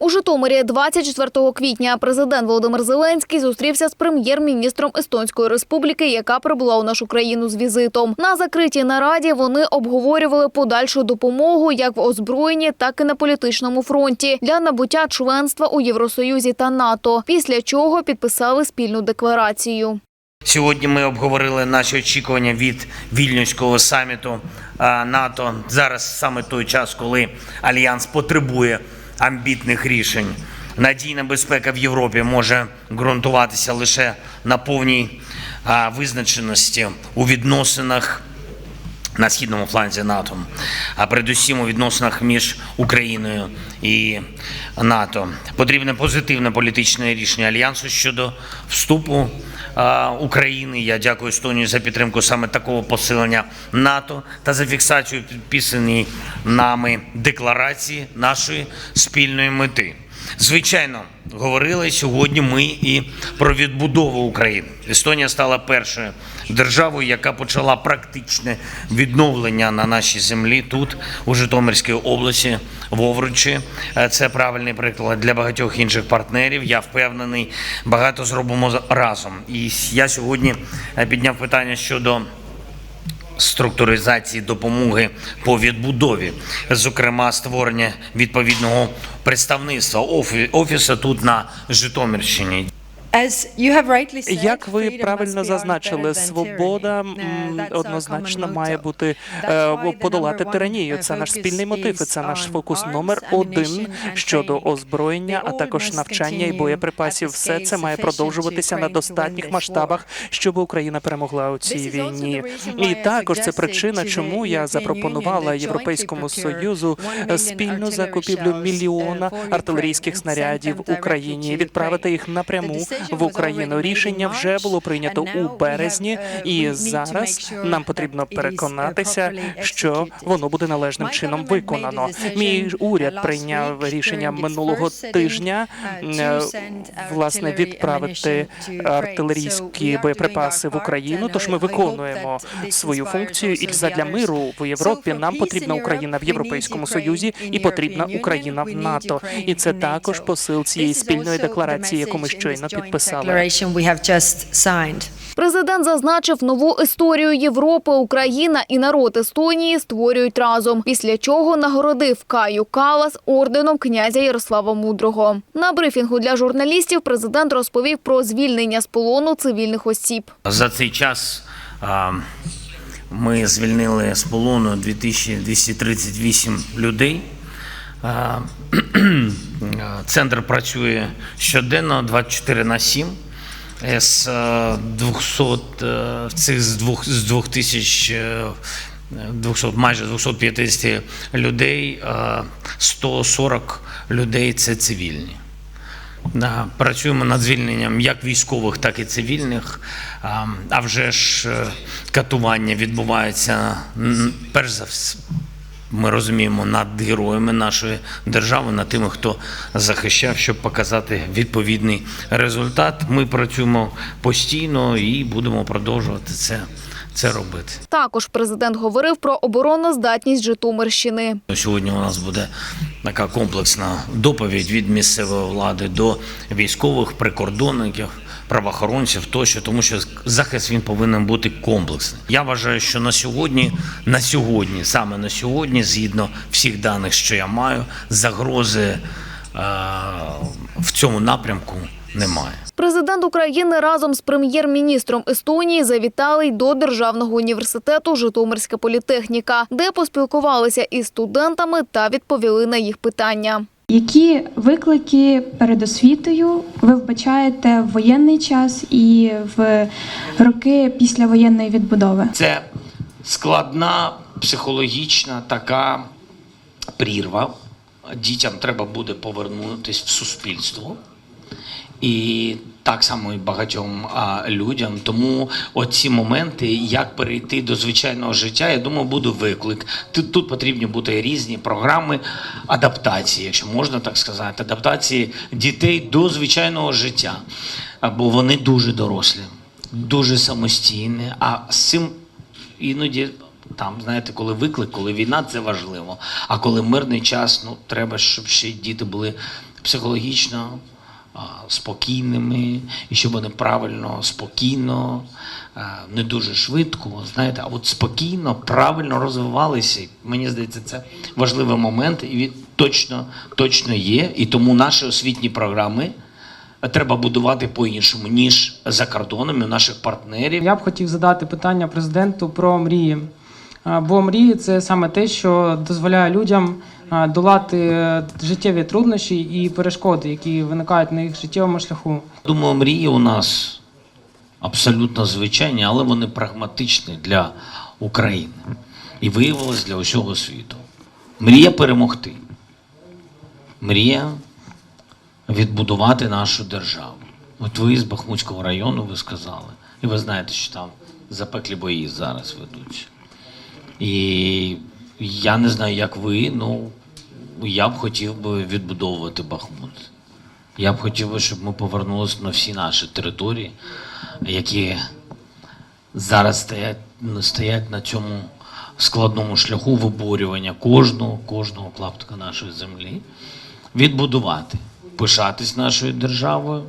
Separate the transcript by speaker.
Speaker 1: У Житомирі 24 квітня президент Володимир Зеленський зустрівся з прем'єр-міністром Естонської республіки, яка прибула у нашу країну з візитом. На закритій нараді вони обговорювали подальшу допомогу як в озброєнні, так і на політичному фронті для набуття членства у Євросоюзі та НАТО. Після чого підписали спільну декларацію.
Speaker 2: Сьогодні ми обговорили наші очікування від вільнюського саміту НАТО. Зараз саме той час, коли альянс потребує амбітних рішень. Надійна безпека в Європі може ґрунтуватися лише на повній визначеності у відносинах на східному фланзі НАТО, а передусім у відносинах між Україною і НАТО. Потрібне позитивне політичне рішення альянсу щодо вступу України. Я дякую Естонії за підтримку саме такого посилення НАТО та за фіксацію підписаної нами декларації нашої спільної мети. Звичайно, говорили сьогодні ми і про відбудову України. Естонія стала першою державою, яка почала практичне відновлення на нашій землі тут, у Житомирській області, в Овручі. Е, Це правильний приклад для багатьох інших партнерів. Я впевнений, багато зробимо разом. І я сьогодні е, підняв питання щодо структуризації допомоги по відбудові, зокрема створення відповідного представництва офі- офісу тут на Житомирщині.
Speaker 3: Як ви правильно зазначили, свобода однозначно має бути е, подолати тиранію. Це наш спільний мотив. і Це наш фокус номер один щодо озброєння, а також навчання і боєприпасів. Все це має продовжуватися на достатніх масштабах, щоб Україна перемогла у цій війні. І також це причина, чому я запропонувала Європейському союзу е, спільну закупівлю мільйона артилерійських снарядів Україні, відправити їх напряму в Україну. Рішення вже було прийнято у березні, і зараз нам потрібно переконатися, що воно буде належним чином виконано. Мій уряд прийняв рішення минулого тижня е, власне відправити артилерійські боєприпаси в Україну. Тож ми виконуємо свою функцію, і задля миру в Європі нам потрібна Україна в Європейському Союзі і потрібна Україна в НАТО. І це також посил цієї спільної декларації, яку ми щойно підписали.
Speaker 1: Президент зазначив нову історію Європи, Україна і народ Естонії створюють разом. Після чого нагородив Каю Калас орденом князя Ярослава Мудрого. На брифінгу для журналістів президент розповів про звільнення з полону цивільних осіб.
Speaker 2: За цей час ми звільнили з полону 2238 людей. А, Центр працює щоденно 24 на 7. З е, 200, е, цих з двох з 2000 е, 200, майже 250 людей, е, 140 людей це цивільні. Працюємо над звільненням як військових, так і цивільних. А, а вже ж е, катування відбувається перш за все. Ми розуміємо над героями нашої держави, над тими, хто захищав, щоб показати відповідний результат. Ми працюємо постійно і будемо продовжувати це, це робити.
Speaker 1: Також президент говорив про обороноздатність Житомирщини.
Speaker 2: Сьогодні у нас буде така комплексна доповідь від місцевої влади до військових прикордонників, правоохоронців тощо, тому що захист він повинен бути комплексний. Я вважаю, що на сьогодні, на сьогодні, саме на сьогодні, згідно всіх даних, що я маю, загрози е, в цьому напрямку немає.
Speaker 1: Президент України разом з прем'єр-міністром Естонії завітали й до Державного університету Житомирська політехніка, де поспілкувалися із студентами та відповіли на їх питання.
Speaker 4: Які виклики перед освітою ви вбачаєте в воєнний час і в роки після воєнної відбудови?
Speaker 2: Це складна психологічна така прірва. Дітям треба буде повернутися в суспільство. І так само і багатьом а, людям. Тому оці моменти, як перейти до звичайного життя, я думаю, буде виклик. Тут, тут потрібні бути різні програми адаптації, якщо можна так сказати, адаптації дітей до звичайного життя. Бо вони дуже дорослі, дуже самостійні. А з цим іноді. Там, знаєте, коли виклик, коли війна, це важливо. А коли мирний час, ну треба, щоб ще діти були психологічно спокійними, і щоб вони правильно, спокійно, не дуже швидко, знаєте, а от спокійно, правильно розвивалися. Мені здається, це важливий момент, і він точно, точно є. І тому наші освітні програми треба будувати по-іншому, ніж за кордоном у наших партнерів.
Speaker 5: Я б хотів задати питання президенту про мрії. Бо мрії це саме те, що дозволяє людям долати е, життєві труднощі і перешкоди, які виникають на їх життєвому шляху.
Speaker 2: Думаю, мрії у нас абсолютно звичайні, але вони прагматичні для України. І виявилось для усього світу. Мрія перемогти. Мрія відбудувати нашу державу. От ви з Бахмутського району ви сказали. І ви знаєте, що там запеклі бої зараз ведуться. І я не знаю, як ви, ну я б хотів би відбудовувати Бахмут. Я б хотів би, щоб ми повернулися на всі наші території, які зараз стоять, стоять на цьому складному шляху виборювання кожного, кожного клаптика нашої землі, відбудувати, пишатись нашою державою,